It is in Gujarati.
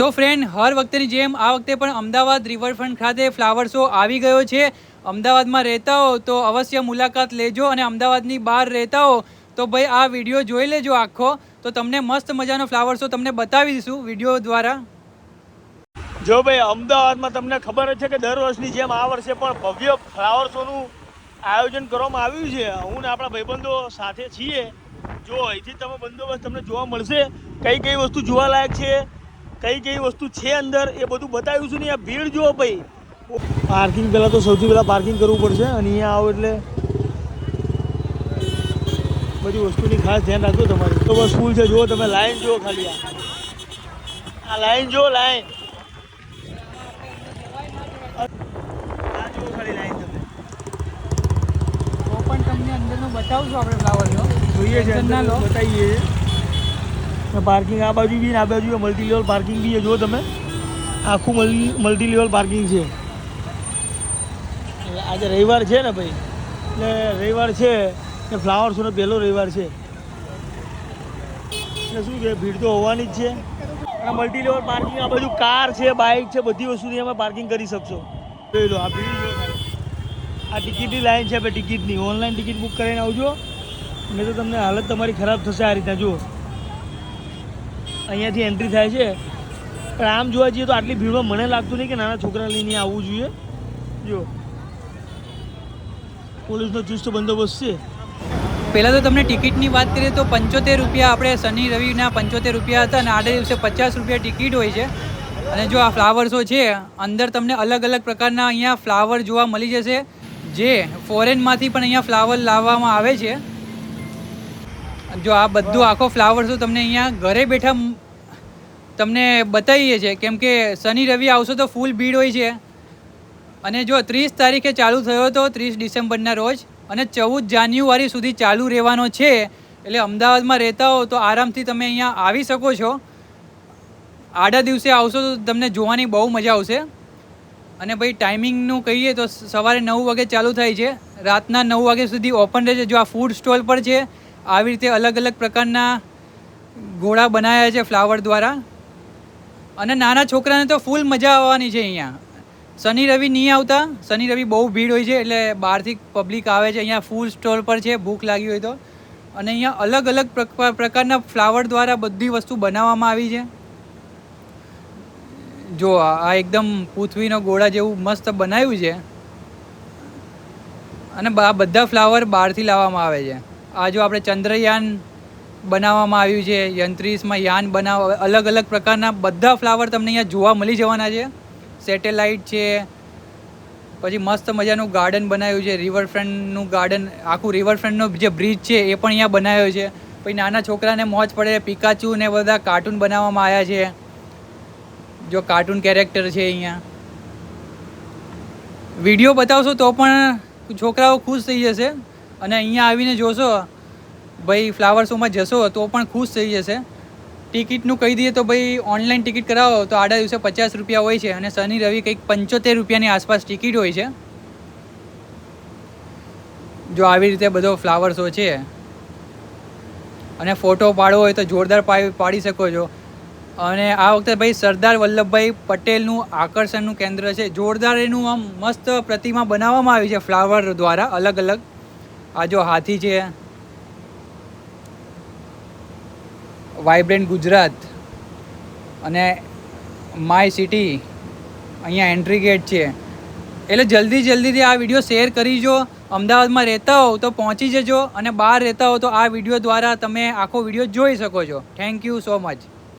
તો ફ્રેન્ડ હર વખતેની જેમ આ વખતે પણ અમદાવાદ રિવરફ્રન્ટ ખાતે ફ્લાવર શો આવી ગયો છે. અમદાવાદમાં રહેતા હો તો અવશ્ય મુલાકાત લેજો અને અમદાવાદની બહાર રહેતા હો તો ભાઈ આ વીડિયો જોઈ લેજો આખો. તો તમને મસ્ત મજાનો ફ્લાવર શો તમને બતાવી દઈશું વીડિયો દ્વારા. જો ભાઈ, અમદાવાદમાં તમને ખબર છે કે દર વર્ષની જેમ આ વર્ષે પણ ભવ્ય ફ્લાવર શોનું આયોજન કરવામાં આવ્યું છે. હું ને આપણા ભાઈબંધો સાથે છીએ. જો અહીંથી તમે બંદોબસ્ત તમને જોવા મળશે. કઈ કઈ વસ્તુ જોવાલાયક છે? કઈ કઈ વસ્તુ છે અંદર એ બધું બતાવ્યું છું ને આ ભીડ જુઓ ભાઈ. પાર્કિંગ પહેલાં તો સૌથી પહેલાં પાર્કિંગ કરવું પડશે અને અહીંયા આવો એટલે બધી વસ્તુની ખાસ ધ્યાન રાખજો તમારે. તો બસ સ્કૂલ છે જુઓ તમે લાઈન જુઓ ખાલી આ. લાઈન જુઓ લાઈન આ જુઓ ખાલી લાઈન તમે. તો પણ તમને અંદરનું બતાવશું આપણે ફ્લાવર જોઈએ છે. બતાવીએ. પાર્કિંગ આ બાજુ બી ને આ બાજુ મલ્ટી લેવલ પાર્કિંગ બી જો તમે. આખું મલ્ટી લેવલ પાર્કિંગ છે. આજે રવિવાર છે ને ભાઈ. એટલે રવિવાર છે. એ ફ્લાવર શોનો પહેલો રવિવાર છે. એટલે શું છે, ભીડ તો હોવાની જ છે. અને મલ્ટી લેવલ પાર્કિંગ આ બાજુ કાર છે બાઇક છે, બધી વસ્તુની અમે પાર્કિંગ કરી શકશો. જોઈ લો, આ ભીડ આ ટિકિટની લાઈન છે આપણે ટિકિટની. ઓનલાઈન ટિકિટ બુક કરીને આવજો. નહીં તો તમને હાલત તમારી ખરાબ થશે આ રીતના, જુઓ. અહીંયાથી એન્ટ્રી થાય છે. પણ આમ જોવા જઈએ તો આટલી ભીડમાં મને લાગતું નહીં કે નાના છોકરા લઈને આવવું જોઈએ. જો. પોલીસનો ચુસ્ત બંદોબસ્ત છે. પહેલાં તો તમને ટિકિટની વાત કરીએ તો પંચોતેર રૂપિયા આપણે શનિ રવિના પંચોતેર રૂપિયા હતા અને આડે દિવસે પચાસ રૂપિયા ટિકિટ હોય છે. અને જો આ ફ્લાવર શો છે, અંદર તમને અલગ અલગ પ્રકારના અહીંયા ફ્લાવર જોવા મળી જશે. જે ફોરેનમાંથી પણ અહીંયા ફ્લાવર લાવવામાં આવે છે. જો આ બધું આખો ફ્લાવર શો તમને અહીંયા ઘરે બેઠા તમને બતાવીએ છીએ. કેમ કે શનિ રવિ આવશો તો ફૂલ ભીડ હોય છે. અને જો ત્રીસ તારીખે ચાલુ થયો હતો ત્રીસ ડિસેમ્બરના રોજ અને ચૌદ જાન્યુઆરી સુધી ચાલુ રહેવાનો છે. એટલે અમદાવાદમાં રહેતા હો તો આરામથી તમે અહીંયા આવી શકો છો. આડા દિવસે આવશો તો તમને જોવાની બહુ મજા આવશે. અને ભાઈ ટાઈમિંગનું કહીએ તો સવારે નવ વાગે ચાલુ થાય છે. રાતના નવ વાગ્યા સુધી ઓપન રહે છે. જો આ ફૂડ સ્ટોલ પર છે આવી રીતે અલગ અલગ પ્રકારના ઘોડા બનાવ્યા છે ફ્લાવર દ્વારા. અને નાના છોકરાને તો ફૂલ મજા આવવાની છે અહીંયા. શનિ રવિ નહીં આવતા. શનિ રવિ બહુ ભીડ હોય છે એટલે બહારથી પબ્લિક આવે છે. અહીંયા ફૂલ સ્ટોલ પર છે, ભૂખ લાગી હોય તો. અને અહીંયા અલગ અલગ પ્રક- પ્રકારના ફ્લાવર દ્વારા બધી વસ્તુ બનાવવામાં આવી છે. જો આ એકદમ પૃથ્વીનો ગોળા જેવું મસ્ત બનાવ્યું છે. અને આ બધા ફ્લાવર બહારથી લાવવામાં આવે છે. આ જો આપણે ચંદ્રયાન બનાવવામાં આવ્યું છે, યંત્રીસમાં યાન બનાવ અલગ અલગ પ્રકારના બધા ફ્લાવર તમને અહીંયા જોવા મળી જવાના છે. સેટેલાઇટ છે, પછી મસ્ત મજાનું ગાર્ડન બનાવ્યું છે રિવરફ્રન્ટનું ગાર્ડન આખું રિવરફ્રન્ટનો જે બ્રિજ છે એ પણ અહીંયા બનાવ્યો છે. પછી નાના છોકરાને મોજ પડે પિકાચુ ને બધા કાર્ટૂન બનાવવામાં આવ્યા છે. જો કાર્ટૂન કેરેક્ટર છે અહીંયા. વીડિયો બતાવશો તો પણ છોકરાઓ ખુશ થઈ જશે. અને અહીંયા આવીને જોશો, ભાઈ ફ્લાવર શોમાં જશો તો પણ ખુશ થઈ જશે. ટિકિટનું કહી દઈએ તો ભાઈ ઓનલાઈન ટિકિટ કરાવો, તો આડા દિવસે પચાસ રૂપિયા હોય છે અને શનિ રવિ કંઈક પંચોતેર રૂપિયાની આસપાસ ટિકિટ હોય છે. જો આવી રીતે બધો ફ્લાવર શો છે. અને ફોટો પાડવો હોય તો જોરદાર પાડી શકો છો. અને આ વખતે ભાઈ સરદાર વલ્લભભાઈ પટેલનું આકર્ષણનું કેન્દ્ર છે. જોરદાર એનું આમ મસ્ત પ્રતિમા બનાવવામાં આવી છે ફ્લાવર દ્વારા અલગ અલગ આ જો હાથી છે વાઇબ્રન્ટ ગુજરાત અને માય સિટી અહીંયા એન્ટ્રી ગેટ છે. એટલે જલ્દી જલ્દીથી આ વીડિયો શેર કરીજો, અમદાવાદમાં રહેતા હો તો પહોંચી જજો અને બહાર રહેતા હો તો આ વીડિયો દ્વારા તમે આખો વીડિયો જોઈ શકો છો. Thank you so much